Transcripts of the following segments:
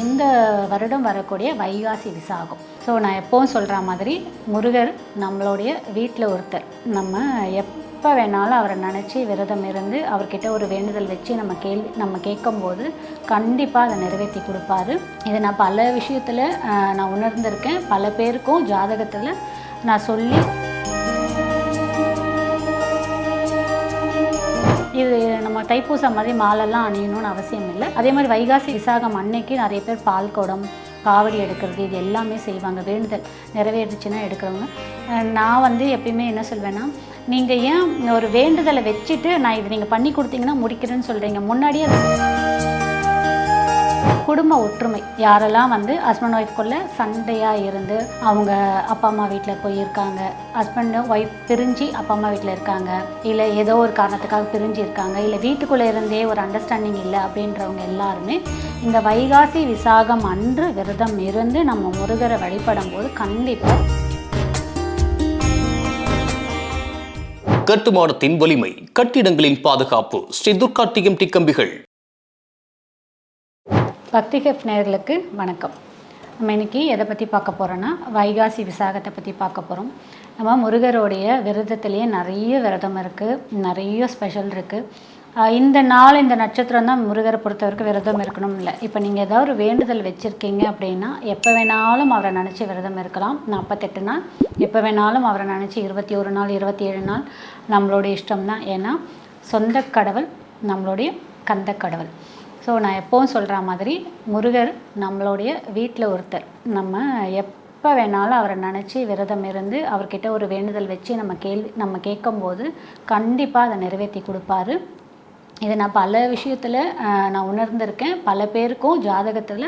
இந்த வருடம் வரக்கூடிய வைகாசி விசாகம். ஸோ நான் எப்போவும் சொல்கிற மாதிரி முருகர் நம்மளுடைய வீட்டில் ஒருத்தர். நம்ம எப்போ வேணாலும் அவரை நினச்சி விரதம் இருந்து அவர்கிட்ட ஒரு வேண்டுதல் வச்சு நம்ம கேள்வி நம்ம கேட்கும்போது கண்டிப்பாக அதை நிறைவேற்றி கொடுப்பாரு. இதை நான் பல விஷயத்தில் நான் உணர்ந்திருக்கேன். பல பேருக்கும் ஜாதகத்தில் நான் சொல்லி தைப்பூசம் மாதிரி மாலெல்லாம் அணியணும்னு அவசியம் இல்லை. அதே மாதிரி வைகாசி விசாகம் அன்னைக்கு நிறைய பேர் பால் குடம் காவடி எடுக்கிறது இது எல்லாமே செய்வாங்க. வேண்டுதல் நிறைவேறுச்சுன்னா எடுக்கிறவங்க. நான் வந்து எப்பயுமே என்ன சொல்வேன்னா நீங்கள் ஏன் ஒரு வேண்டுதலை வச்சுட்டு நான் இது நீங்கள் பண்ணி கொடுத்தீங்கன்னா முடிக்கிறேன்னு சொல்கிறீங்க முன்னாடியே அது குடும்ப ஒற்றுமை. யாரெல்லாம் வந்து ஹஸ்பண்ட் ஒய்ஃப்குள்ளே சண்டையாக இருந்து அவங்க அப்பா அம்மா வீட்டில் போயிருக்காங்க ஹஸ்பண்டு ஒய்ஃப் பிரிஞ்சு அப்பா அம்மா வீட்டில் இருக்காங்க இல்லை ஏதோ ஒரு காரணத்துக்காக பிரிஞ்சு இருக்காங்க இல்லை வீட்டுக்குள்ளே இருந்தே ஒரு அண்டர்ஸ்டாண்டிங் இல்லை அப்படின்றவங்க எல்லாருமே இந்த வைகாசி விசாகம் அன்று விரதம் இருந்து நம்ம முருகரை வழிபடும் போது கண்டிப்பாக கட்டுமானத்தின் வலிமை கட்டிடங்களின் பாதுகாப்பு ஸ்ரீ துர்கா டிஎம்டி கம்பிகள் பக்தி ஹெஃப் நேயர்களுக்கு வணக்கம். நம்ம இன்னைக்கு எதை பற்றி பார்க்க போகிறோன்னா வைகாசி விசாகத்தை பற்றி பார்க்க போகிறோம் நம்ம முருகருடைய விரதத்துலேயே நிறைய விரதம் இருக்குது நிறைய ஸ்பெஷல் இருக்குது இந்த நாள் இந்த நட்சத்திரம் தான் முருகரை பொறுத்த வரைக்கும் விரதம் இருக்கணும் இல்லை. இப்போ நீங்கள் ஏதாவது ஒரு வேண்டுதல் வச்சுருக்கீங்க அப்படின்னா எப்போ வேணாலும் அவரை நினச்சி விரதம் இருக்கலாம். நாற்பத்தெட்டு நாள். எப்போ வேணாலும் அவரை நினச்சி இருபத்தி ஒரு நாள் இருபத்தி ஏழு நாள் நம்மளுடைய இஷ்டம் தான் ஏன்னா சொந்த கடவுள் நம்மளுடைய கந்த கடவுள். ஸோ நான் எப்போவும் சொல்கிற மாதிரி முருகர் நம்மளுடைய வீட்டில் ஒருத்தர். நம்ம எப்போ வேணாலும் அவரை நினச்சி விரதம் இருந்து அவர்கிட்ட ஒரு வேண்டுதல் வச்சு நம்ம கேள்வி நம்ம கேட்கும்போது கண்டிப்பாக அதை நிறைவேற்றி கொடுப்பாரு. இதை நான் பல விஷயத்தில் நான் உணர்ந்திருக்கேன். பல பேருக்கும் ஜாதகத்தில்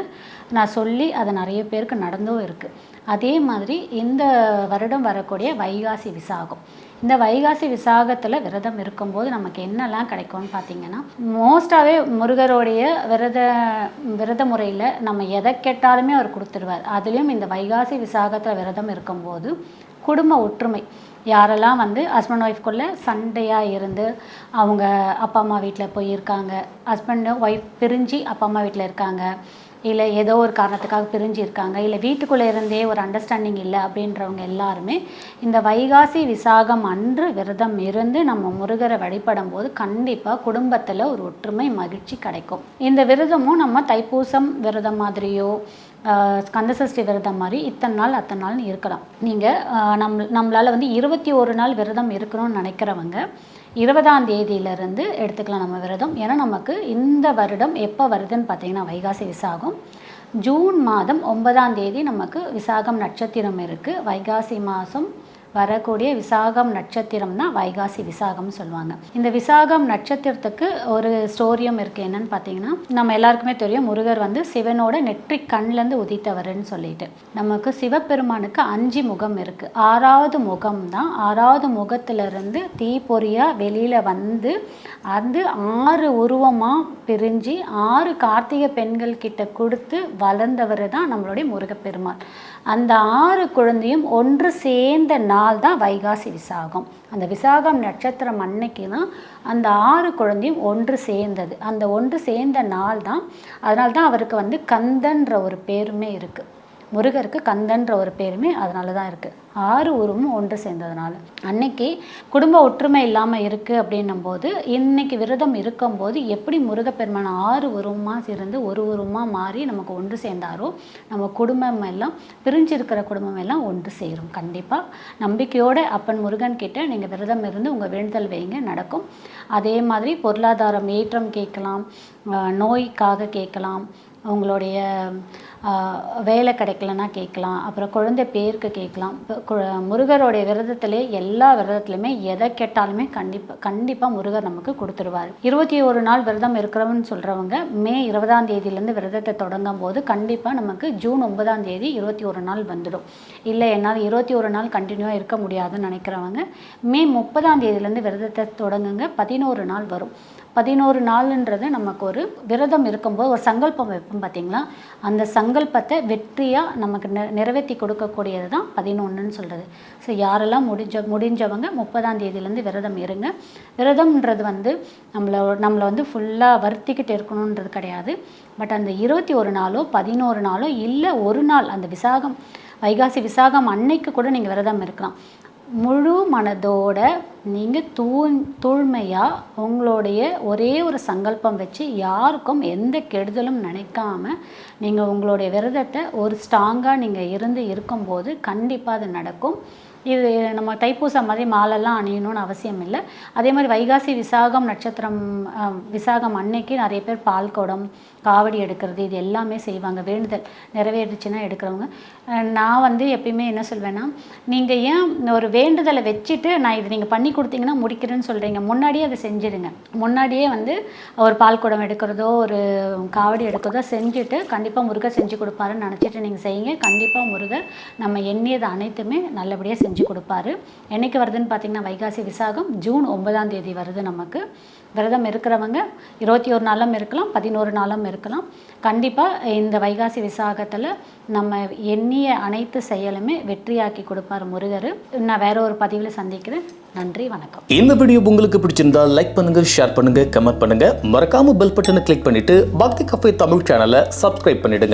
நான் சொல்லி அது நிறைய பேருக்கு நடந்தும் இருக்குது அதே மாதிரி இந்த வருடம் வரக்கூடிய வைகாசி விசாகம். இந்த வைகாசி விசாகத்தில் விரதம் இருக்கும்போது நமக்கு என்னெல்லாம் கிடைக்கும்னு பார்த்தீங்கன்னா மோஸ்ட்டாகவே முருகருடைய விரத விரத முறையில் நம்ம எதை கேட்டாலுமே அவர் கொடுத்துருவார். அதுலேயும் இந்த வைகாசி விசாகத்தில் விரதம் இருக்கும்போது குடும்ப ஒற்றுமை யாரெல்லாம் வந்து ஹஸ்பண்ட் ஒய்ஃப்குள்ளே சண்டையாக இருந்து அவங்க அப்பா அம்மா வீட்டில் போயிருக்காங்க ஹஸ்பண்டு ஒய்ஃப் பிரிஞ்சு அப்பா அம்மா வீட்டில் இருக்காங்க இல்லை ஏதோ ஒரு காரணத்துக்காக பிரிஞ்சு இருக்காங்க இல்லை வீட்டுக்குள்ளே இருந்தே ஒரு அண்டர்ஸ்டாண்டிங் இல்லை அப்படின்றவங்க எல்லாருமே இந்த வைகாசி விசாகம் அன்று விரதம் இருந்து நம்ம முருகரை வழிபடும் போது கண்டிப்பாக குடும்பத்தில் ஒரு ஒற்றுமை மகிழ்ச்சி கிடைக்கும். இந்த விரதமும் நம்ம தைப்பூசம் விரதம் மாதிரியோ கந்தசஷ்டி விரதம் மாதிரி இத்தனை நாள் அத்தனை நாள்னு இருக்கலாம். நீங்கள் நம் நம்மளால் வந்து இருபத்தி ஒரு நாள் விரதம் இருக்கணும்னு நினைக்கிறவங்க இருபதாம் தேதியிலேருந்து எடுத்துக்கலாம் நம்ம விரதம். ஏன்னா நமக்கு இந்த வருடம் எப்போ வருதுன்னு பார்த்தீங்கன்னா வைகாசி விசாகம். ஜூன் மாதம் ஒன்பதாம் தேதி நமக்கு விசாகம் நட்சத்திரம் இருக்குது வைகாசி மாதம் வரக்கூடிய விசாகம் நட்சத்திரம் தான் வைகாசி விசாகம் சொல்லுவாங்க. இந்த விசாகம் நட்சத்திரத்துக்கு ஒரு ஸ்டோரியம் இருக்குது என்னன்னு பார்த்தீங்கன்னா நம்ம எல்லாருக்குமே தெரியும் முருகர் வந்து சிவனோட நெற்றி கண்லேருந்து உதித்தவர்னு சொல்லிட்டு. நமக்கு சிவபெருமானுக்கு அஞ்சு முகம் இருக்குது ஆறாவது முகம் தான். ஆறாவது முகத்திலிருந்து தீப்பொறியாக வெளியில் வந்து அது ஆறு உருவமாக பிரிஞ்சு ஆறு கார்த்திகை பெண்கள் கிட்ட கொடுத்து வளர்ந்தவர் தான் நம்மளுடைய முருகப்பெருமான் அந்த ஆறு குழந்தையும் ஒன்று சேர்ந்த நாள் தான் வைகாசி விசாகம். அந்த விசாகம் நட்சத்திரம் அன்னைக்கு தான் அந்த ஆறு குழந்தையும் ஒன்று சேர்ந்தது. அந்த ஒன்று சேர்ந்த நாள் தான். அதனால்தான் அவருக்கு வந்து கந்தன்ற ஒரு பேருமே இருக்குது முருகருக்கு கந்தன்ற ஒரு பேருமே அதனால தான் இருக்குது ஆறு உருவமும் ஒன்று சேர்ந்ததுனால. அன்னைக்கு குடும்ப ஒற்றுமை இல்லாமல் இருக்குது அப்படின்னும் போது இன்னைக்கு விரதம் இருக்கும்போது எப்படி முருகப்பெருமான் ஆறு உருவமாக சேர்ந்து ஒரு உருவமாக மாறி நமக்கு ஒன்று சேர்ந்தாரோ நம்ம குடும்பம் எல்லாம் பிரிஞ்சிருக்கிற குடும்பம் எல்லாம் ஒன்று சேரும். கண்டிப்பாக நம்பிக்கையோடு அப்பன் முருகன் கிட்ட நீங்கள் விரதம் இருந்து உங்கள் வேண்டுதல் வைங்க நடக்கும். அதே மாதிரி பொருளாதாரம் ஏற்றம் கேட்கலாம் நோய்க்காக கேட்கலாம் அவங்களுடைய வேலை கிடைக்கலன்னா கேட்கலாம். அப்புறம் குழந்தை பேருக்கு கேட்கலாம். இப்போ கு- முருகருடைய விரதத்திலே எல்லா விரதத்துலையுமே எதை கேட்டாலுமே கண்டிப்பாக கண்டிப்பாக முருகர் நமக்கு கொடுத்துருவார். இருபத்தி ஒரு நாள் விரதம் இருக்கிறவன்னு சொல்கிறவங்க மே இருபதாம் தேதியிலேருந்து விரதத்தை தொடங்கும் போது கண்டிப்பாக நமக்கு ஜூன் ஒன்பதாம் தேதி இருபத்தி ஒரு நாள் வந்துடும். இல்லை என்னால் இருபத்தி ஒரு நாள் கண்டினியூவாக இருக்க முடியாதுன்னு நினைக்கிறவங்க மே முப்பதாம் தேதியிலேருந்து விரதத்தை தொடங்குங்க பதினோரு நாள் வரும். பதினோரு நாளுன்றது நமக்கு ஒரு விரதம் இருக்கும்போது ஒரு சங்கல்பம் வைப்போம் பார்த்தீங்களா அந்த சங்கல்பத்தை வெற்றியாக நமக்கு நெ நிறைவேற்றி கொடுக்கக்கூடியது தான் பதினொன்றுன்னு சொல்கிறது ஸோ யாரெல்லாம் முடிஞ்ச முடிஞ்சவங்க முப்பதாம் தேதியிலேருந்து விரதம் இருங்க. விரதம்ன்றது வந்து நம்மளை நம்மளை வந்து ஃபுல்லாக வருத்திக்கிட்டு இருக்கணுன்றது கிடையாது. பட் அந்த இருபத்தி ஒரு நாளோ பதினோரு நாளோ இல்லை ஒரு நாள் அந்த விசாகம் வைகாசி விசாகம் அன்னைக்கு கூட நீங்கள் விரதம் இருக்கலாம். முழு மனதோட நீங்கள் தூ தூய்மையாக உங்களுடைய ஒரே ஒரு சங்கல்பம் வச்சு யாருக்கும் எந்த கெடுதலும் நினைக்காம நீங்கள் உங்களுடைய விரதத்தை ஒரு ஸ்ட்ராங்காக நீங்கள் இருந்து இருக்கும்போது கண்டிப்பாக அது நடக்கும். இது நம்ம தைப்பூசம் மாதிரி மாலைலாம் அணியணும்னு அவசியம் இல்லை. அதே மாதிரி வைகாசி விசாகம் நட்சத்திரம் விசாகம் அன்னைக்கு நிறைய பேர் பால் குடம் காவடி எடுக்கிறது இது எல்லாமே செய்வாங்க. வேண்டுதல் நிறைவேறுச்சுன்னா எடுக்கிறவங்க. நான் வந்து எப்பயுமே என்ன சொல்வேன்னா நீங்கள் ஏன் ஒரு வேண்டுதலை வச்சுட்டு நான் இது நீங்கள் பண்ணி கொடுத்தீங்கன்னா முடிக்கிறேன்னு சொல்கிறீங்க முன்னாடியே அதை செஞ்சிடுங்க. முன்னாடியே வந்து ஒரு பால் குடம் எடுக்கிறதோ ஒரு காவடி எடுக்கிறதோ செஞ்சுட்டு கண்டிப்பாக முருகை செஞ்சு கொடுப்பாருன்னு நினச்சிட்டு நீங்கள் செய்யுங்க. கண்டிப்பாக முருகை நம்ம எண்ணியது அனைத்துமே நல்லபடியாக செஞ்சு கொடுப்பாரு. என்னைக்கு வருதுன்னு பார்த்தீங்கன்னா வைகாசி விசாகம் ஜூன் ஒன்பதாம் தேதி வருது நமக்கு. விரதம் இருக்கிறவங்க இருபத்தி ஒரு நாளும் இருக்கலாம் பதினோரு நாளும் இருக்கலாம். கண்டிப்பாக இந்த வைகாசி விசாகத்தில் நம்ம எண்ணிய அனைத்து செயலுமே வெற்றியாக்கி கொடுப்பார் முருகர். நான் வேற ஒரு பதிவில் சந்திக்கிறேன். நன்றி வணக்கம். இந்த வீடியோ உங்களுக்கு பிடிச்சிருந்தா லைக் பண்ணுங்க ஷேர் பண்ணுங்க கமெண்ட் பண்ணுங்க. மறக்காம பெல் பட்டனை கிளிக் பண்ணிட்டு பக்தி கஃபே தமிழ் சேனலை சப்ஸ்கிரைப் பண்ணிடுங்க.